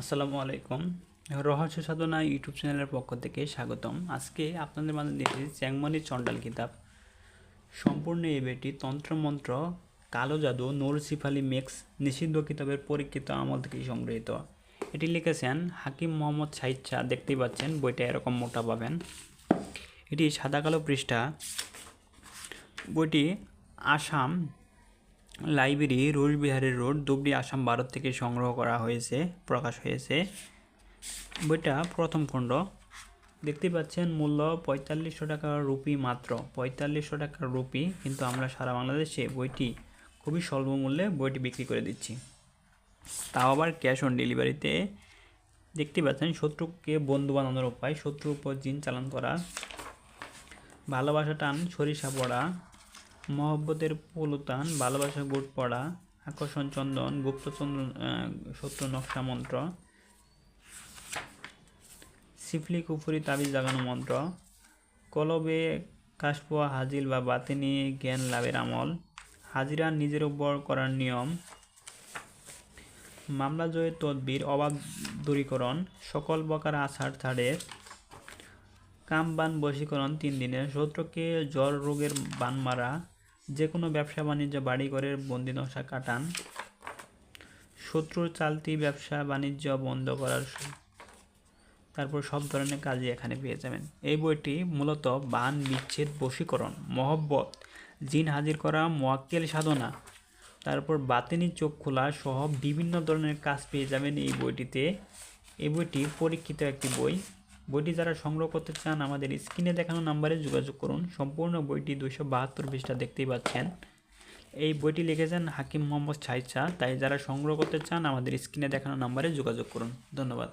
আসসালামু আলাইকুম। রহস্য সাধনা ইউটিউব চ্যানেলের পক্ষ থেকে স্বাগতম। আজকে আপনাদের মাঝে দেখি চ্যাংমনি চন্ডাল কিতাব। সম্পূর্ণ এই বইটি তন্ত্রমন্ত্র, কালো জাদু নরসিফ আলী মেক্স, নিষিদ্ধ কিতাবের পরীক্ষিত আমল থেকে সংগৃহীত। এটি লিখেছেন হাকিম মোহাম্মদ সাইদ শাহ। দেখতেই পাচ্ছেন বইটা এরকম মোটা পাবেন। এটি সাদা কালো পৃষ্ঠা। বইটি আসাম লাইব্রেরি রোজবিহারের রোড ধুবড়ি আসাম ভারত থেকে সংগ্রহ করা হয়েছে, প্রকাশ হয়েছে। বইটা প্রথম খণ্ড। দেখতে পাচ্ছেন, মূল্য পঁয়তাল্লিশশো টাকা রুপি মাত্র। পঁয়তাল্লিশশো টাকা রুপি, কিন্তু আমরা সারা বাংলাদেশে বইটি খুবই স্বল্প মূল্যে বইটি বিক্রি করে দিচ্ছি। তাও আবার ক্যাশ অন ডেলিভারিতে। দেখতে পাচ্ছেন, শত্রুকে বন্ধু বানানোর উপায়, শত্রুর উপর জিন চালান করা, ভালোবাসা টান, সরিষা পড়া মহব্বতের পুলুতান ভালোবাসা গুট পড়া আকর্ষণ চন্দন গুপ্তচন্দন আহ, শত্রু নকশা মন্ত্র সিফলি কুফুরি তাবিজ জাগানো মন্ত্র কলবে কাশপোয়া হাজিল বা বাতিনি জ্ঞান লাভের আমল হাজিরা নিজের উপর করার নিয়ম মামলা জয়ের তদবির অভাব দূরীকরণ সকল বকার আছাড় ছাড়ের কাম বান বশীকরণ তিন দিনের শত্রুকে জ্বর রোগের বান মারা যে কোনো ব্যবসা বাণিজ্য, বাড়িঘরের বন্দি নকশা কাটান। শত্রুর চালতি ব্যবসা বাণিজ্য বন্ধ করার তারপর সব ধরনের কাজই এখানে পেয়ে যাবেন। এই বইটি মূলত বান বিচ্ছেদ বশীকরণ, মহব্বত, জিন হাজির করা, মোয়াক্কেল সাধনা, তারপর বাতিনি চোখ খোলা সহ বিভিন্ন ধরনের কাজ পেয়ে যাবেন এই বইটিতে। এই বইটি পরীক্ষিত একটি বই। বইটি যারা সংগ্রহ করতে চান, আমাদের স্ক্রিনে দেখানো নাম্বারে যোগাযোগ করুন। সম্পূর্ণ বইটি দুশো বাহাত্তর পৃষ্ঠা দেখতেই পাচ্ছেন। এই বইটি লিখেছেন হাকিম মোহাম্মদ ছাইচা তাই যারা সংগ্রহ করতে চান, আমাদের স্ক্রিনে দেখানো নাম্বারে যোগাযোগ করুন। ধন্যবাদ।